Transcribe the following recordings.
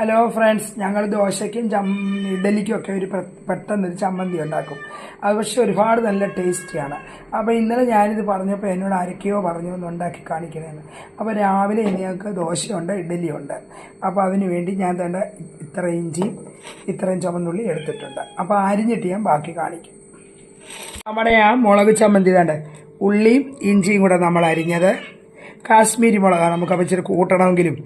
Hello friends ഞങ്ങൾ ദോശയ്ക്കും ചം ഇഡലിക്കും ഒക്കെ ഒരു പെട്ടെന്നൊരു ചമ്മന്തി ഉണ്ടാക്കും. അത് പക്ഷേ ഒരുപാട് നല്ല ടേസ്റ്റിയാണ്. അപ്പോൾ ഇന്നലെ ഞാനിത് പറഞ്ഞപ്പോൾ എന്നോട് ആരൊക്കെയോ പറഞ്ഞു ഒന്ന് ഉണ്ടാക്കി കാണിക്കണമെന്ന് അപ്പോൾ രാവിലെ ഞങ്ങൾക്ക് ദോശയുണ്ട് ഇഡലിയുണ്ട്. അപ്പോൾ അതിന് വേണ്ടി ഞാൻ തേണ്ട ഇത്ര ഇഞ്ചി ഇത്രയും ചുമന്നുള്ളി എടുത്തിട്ടുണ്ട്. അപ്പോൾ അരിഞ്ഞിട്ട് ഞാൻ ബാക്കി കാണിക്കും. നമ്മുടെ ആ മുളക് ചമ്മന്തി തേണ്ട ഉള്ളിയും ഇഞ്ചിയും കൂടെ നമ്മൾ അരിഞ്ഞത് കാശ്മീരി മുളകാണ് അപ്പം ഇച്ചിരി കൂട്ടണമെങ്കിലും.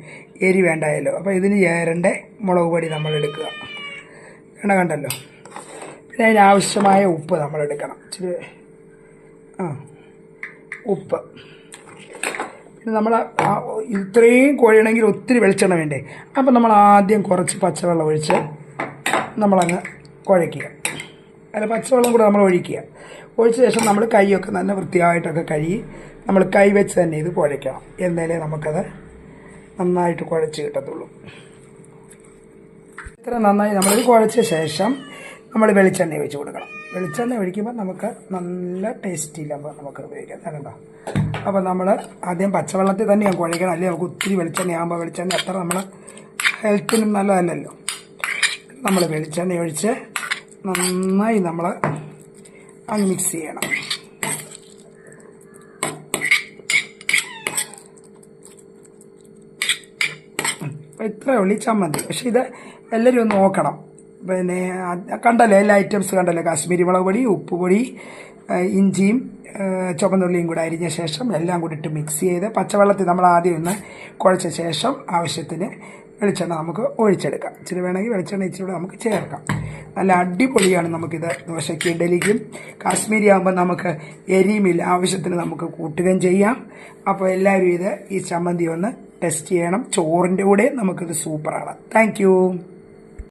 എരി വേണ്ടായല്ലോ. അപ്പോൾ ഇതിന് ചേരണ്ട മുളക് പൊടി നമ്മൾ എടുക്കുക. കണ്ട കണ്ടല്ലോ? പിന്നെ അതിനാവശ്യമായ ഉപ്പ് നമ്മൾ എടുക്കണം. ഇച്ചിരി ആ ഉപ്പ്. പിന്നെ നമ്മൾ ഇത്രയും കോഴിയാണെങ്കിൽ ഒത്തിരി വെളിച്ചെണ്ണ വേണ്ടേ? അപ്പം നമ്മൾ ആദ്യം കുറച്ച് പച്ചവെള്ളം ഒഴിച്ച് നമ്മളങ്ങ് കുഴയ്ക്കുക. അല്ല പച്ചവെള്ളം കൂടെ നമ്മൾ ഒഴിക്കുക. ഒഴിച്ച ശേഷം നമ്മൾ കൈയൊക്കെ നല്ല വൃത്തിയായിട്ടൊക്കെ കഴുകി നമ്മൾ കൈവച്ച് തന്നെ ഇത് കുഴയ്ക്കണം. എന്നാലേ നമുക്കത് നന്നായിട്ട് കുഴച്ച് കിട്ടത്തുള്ളൂ. ഇത്ര നന്നായി നമ്മളിത് കുഴച്ച ശേഷം നമ്മൾ വെളിച്ചെണ്ണ ഒഴിച്ച് കൊടുക്കണം. വെളിച്ചെണ്ണ ഒഴിക്കുമ്പോൾ നമുക്ക് നല്ല ടേസ്റ്റില്ല നമുക്ക് ഉപയോഗിക്കാം കണ്ടോ അപ്പോൾ നമ്മൾ ആദ്യം പച്ചവെള്ളത്തിൽ തന്നെ ഞാൻ കുഴയ്ക്കണം. അല്ലെങ്കിൽ നമുക്ക് ഒത്തിരി വെളിച്ചെണ്ണ ആകുമ്പോൾ വെളിച്ചെണ്ണ അത്ര നമ്മൾ ഹെൽത്തിനും നല്ലതല്ലല്ലോ. നമ്മൾ വെളിച്ചെണ്ണ ഒഴിച്ച് നന്നായി നമ്മൾ അങ്ങ് മിക്സ് ചെയ്യണം. അപ്പോൾ ഇത്ര ഉള്ളി ചമ്മന്തി പക്ഷേ ഇത് എല്ലാവരും ഒന്ന് നോക്കണം. പിന്നെ കണ്ടല്ലോ എല്ലാ ഐറ്റംസ് കണ്ടല്ലോ? കാശ്മീരി മുളക് പൊടി ഉപ്പുപൊടി ഇഞ്ചിയും ചുവന്നുള്ളിയും കൂടെ അരിഞ്ഞ ശേഷം എല്ലാം കൂടി ഇട്ട് മിക്സ് ചെയ്ത് പച്ചവെള്ളത്തിൽ നമ്മൾ ആദ്യം ഒന്ന് കുഴച്ച ശേഷം ആവശ്യത്തിന് വെളിച്ചെണ്ണ നമുക്ക് ഒഴിച്ചെടുക്കാം. ഇച്ചിരി വേണമെങ്കിൽ വെളിച്ചെണ്ണ ഇച്ചിരി കൂടെ നമുക്ക് ചേർക്കാം. നല്ല അടിപൊളിയാണ് നമുക്കിത്. ദോശയ്ക്ക് ഇഡലിക്കും കാശ്മീരി ആകുമ്പോൾ നമുക്ക് എരിയുമില്ല. ആവശ്യത്തിന് നമുക്ക് കൂട്ടുകയും ചെയ്യാം. അപ്പോൾ എല്ലാവരും ഇത് ഈ ചമ്മന്തി ഒന്ന് ടെസ്റ്റ് ചെയ്യണം. ചോറിന്റെ കൂടെ നമുക്കിത് സൂപ്പറാണ് താങ്ക്